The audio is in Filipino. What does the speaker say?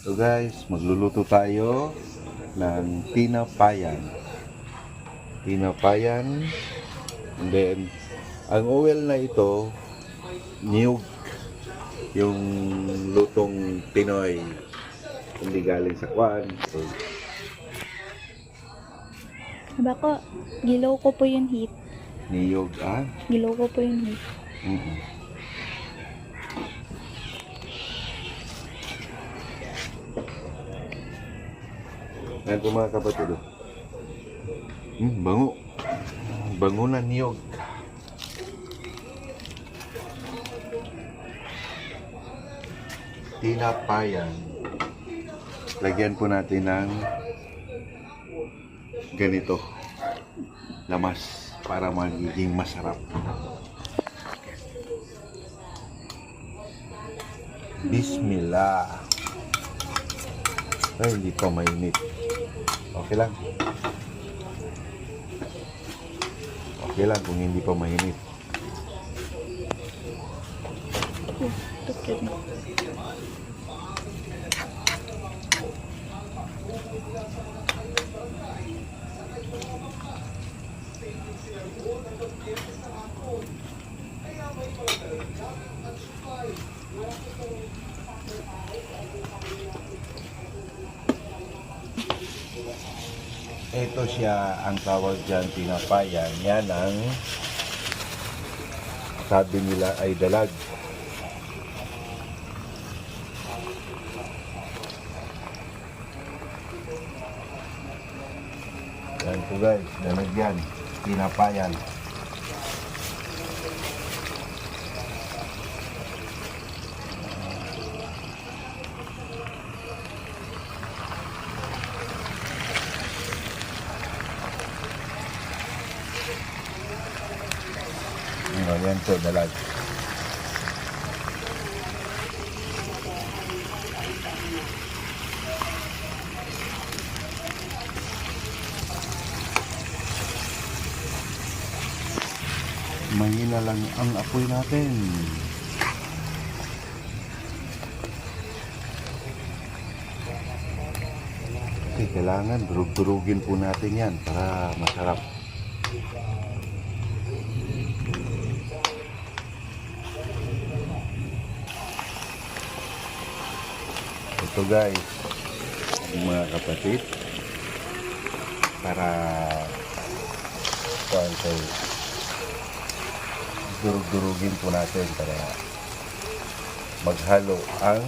So guys, magluluto tayo ng tinapayan. Tinapayan. And then, ang oil na ito, niyog. Yung lutong Pinoy. Hindi galing sa kwan. So, Diba ko, gilaw ko po yung heat. niyog, ah? Gilaw ko po yung heat. Mm-mm. Yan po mga kapatid. oh. Hmm, bango. Bango na niyog. Tinapayan. Lagyan po natin ng ganito. Lamas para magiging masarap. Bismillah. Ay, hindi pa mainit. Okay lang. Okay lang kung hindi pa mainit. Oh, tukod Ito siya ang tawag dyan, tinapayan. Yan ang sabi nila ay dalag. Yan po guys, dalag yan. Tinapayan. Ano, po, dalag. Mahina lang ang apoy natin. Okay, kailangan durug-durugin po natin yan para masarap. Ito guys, mga kapatid, para kuhaan ko, durug-durugin po natin para maghalo ang